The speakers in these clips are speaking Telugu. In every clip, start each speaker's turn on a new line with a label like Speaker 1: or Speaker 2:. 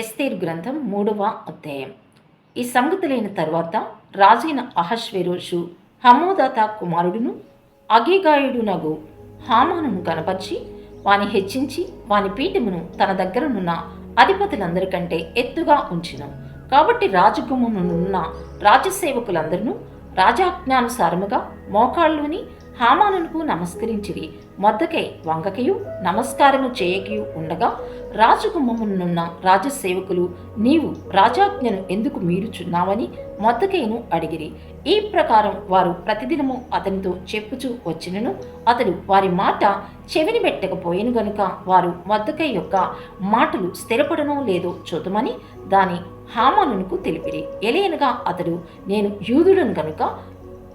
Speaker 1: ఎస్తేరు గ్రంథం మూడవ అధ్యాయం. ఈ సంగతులైన తర్వాత రాజైన అహశ్వేరోషు హమోదాత కుమారుడును అగీగాయుడునగు హామానును కనపరిచి వాని హెచ్చించి వాని పీఠమును తన దగ్గరనున్న అధిపతులందరికంటే ఎత్తుగా ఉంచెను. కాబట్టి రాజగుమ్మమునున్న రాజసేవకులందరూ రాజాజ్ఞానుసారముగా మోకాళ్ళుని హామానునకు నమస్కరించిరి. మొద్దకై వంగకయు నమస్కారము చేయకయు ఉండగా రాజగుమ్మమునున్న రాజసేవకులు నీవు రాజాజ్ఞను ఎందుకు మీరుచున్నావని మొద్దకైను అడిగిరి. ఈ ప్రకారం వారు ప్రతిదినము అతనితో చెప్పుచూ వచ్చినను అతడు వారి మాట చెవిని పెట్టకపోయేను గనుక వారు మొద్దకై యొక్క మాటలు స్థిరపడనో లేదో చూద్దామని దాని హామానునకు తెలిపిరి. ఎలేనగా అతడు నేను యూదుడను గనుక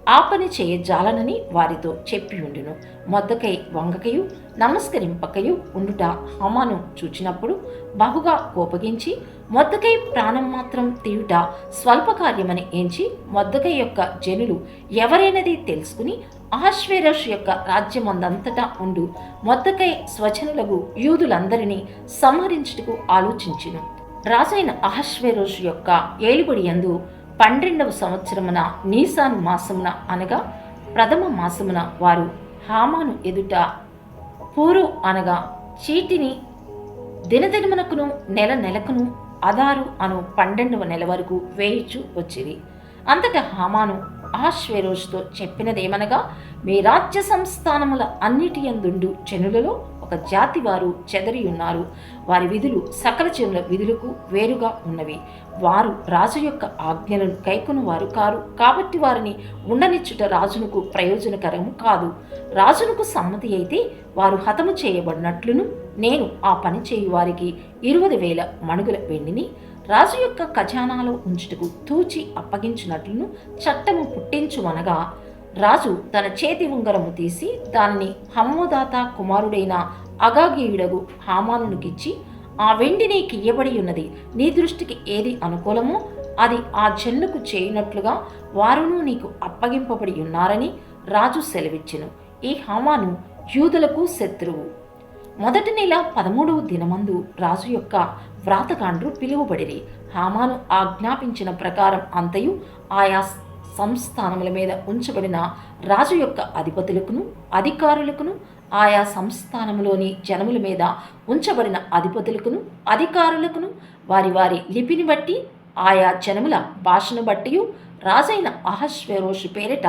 Speaker 1: ఆ పని చేయజాలనని వారితో చెప్పి ఉండును. మొద్దకై వంగకయు నమస్కరింపకయు ఉండుట హమాను చూచినప్పుడు బహుగా కోపగించి మొద్దకై ప్రాణం మాత్రం తీయుట స్వల్పకార్యమని ఎంచి మొద్దకై యొక్క జనులు ఎవరైనది తెలుసుకుని అహశ్వేరష్ యొక్క రాజ్యమందంతటా ఉండు. మొద్దకై స్వచనులకు యూదులందరినీ సంహరించుటకు ఆలోచించును. రాజైన అహశ్వేరోష్ యొక్క ఏలుబడి యందు పన్నెండవ సంవత్సరమున నీసాన్ మాసమున అనగా ప్రథమ మాసమున వారు హామాను ఎదుట పూరు అనగా చీటిని దినదినమునకును నెల నెలకును అదారు అను పన్నెండవ నెల వరకు వేయుచు వచ్చిరి. అంతటా హామాను ఆశ్వేరోజుతో చెప్పినదేమనగా మీ రాజ్య సంస్థానముల అన్నిటి అందుండు చెనులలో జాతి వారు చెదరి ఉన్నారు. వారి విధులు సకల జనుల విధులకు వేరుగా ఉన్నవి. వారు రాజు యొక్క ఆజ్ఞలను కైకొను వారు కారు. కాబట్టి వారిని ఉండనిచ్చుట రాజునకు ప్రయోజనకరము కాదు. రాజునకు సమ్మతి అయితే వారు హతము చేయబడినట్లును నేను ఆ పని చేయు వారికి ఇరవై వేల మణుగుల వెండిని రాజు యొక్క ఖజానాలో ఉంచుటకు తూచి అప్పగించినట్లును చట్టము పుట్టించుమనగా రాజు తన చేతి ఉంగరము తీసి దాన్ని హమ్మోదాత కుమారుడైన అగాగీయుడగు హామానునికిచ్చి ఆ వెండి నీకు ఇయ్యబడి ఉన్నది. నీ దృష్టికి ఏది అనుకూలమో అది ఆ జన్నుకు చేయనట్లుగా వారును నీకు అప్పగింపబడి ఉన్నారని రాజు సెలవిచ్చెను. ఈ హామాను యూదులకు శత్రువు. మొదటి నెల పదమూడవ దినమందు రాజు యొక్క వ్రాతకాండ్రు పిలువబడిరి. హామాను ఆజ్ఞాపించిన ప్రకారం అంతయు ఆయా సంస్థానముల మీద ఉంచబడిన రాజు యొక్క అధిపతులకును అధికారులకును ఆయా సంస్థానములోని జనముల మీద ఉంచబడిన అధిపతులకును అధికారులకును వారి వారి లిపిని బట్టి ఆయా జనముల భాషను బట్టి రాజైన అహశ్వరోషు పేరిట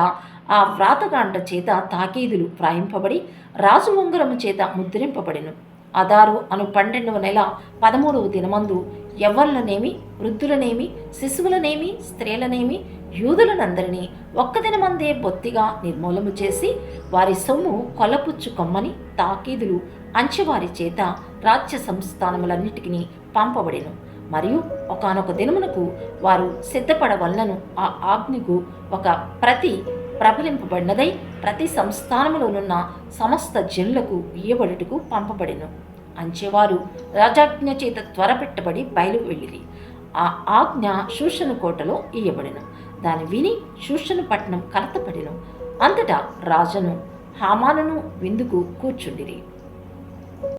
Speaker 1: ఆ వ్రాతగాండ చేత తాకీదులు వ్రాయింపబడి రాజు ఉంగరము చేత ముద్రింపబడిను. అదారు అను పన్నెండవ నెల పదమూడవ దినమందు ఎవ్వరులనేమి వృద్ధులనేమి శిశువులనేమి స్త్రీలనేమి యూదులనందరినీ ఒక్క దినమందే బొత్తిగా నిర్మూలము చేసి వారి సొమ్ము కొలపుచ్చుకొమ్మని తాకీదులు అంచెవారి చేత రాజ్య సంస్థానములన్నిటికీ పంపబడెను. మరియు ఒకనొక దినమునకు వారు సిద్ధపడవలనను ఆ ఆజ్ఞకు ఒక ప్రతి ప్రబలింపబడినదై ప్రతి సంస్థానములోనున్న సమస్త జనులకు ఇయ్యబడుటకు పంపబడెను. అంచెవారు రాజాజ్ఞ చేత త్వరపెట్టబడి బయలు వెళ్ళిరి ఆ ఆజ్ఞ శూషణ కోటలో ఇయ్యబడెను. దాని విని శూషణ పట్టణం కలతపడెను. అంతటా రాజును హామానును విందుకు కూర్చుండిరి.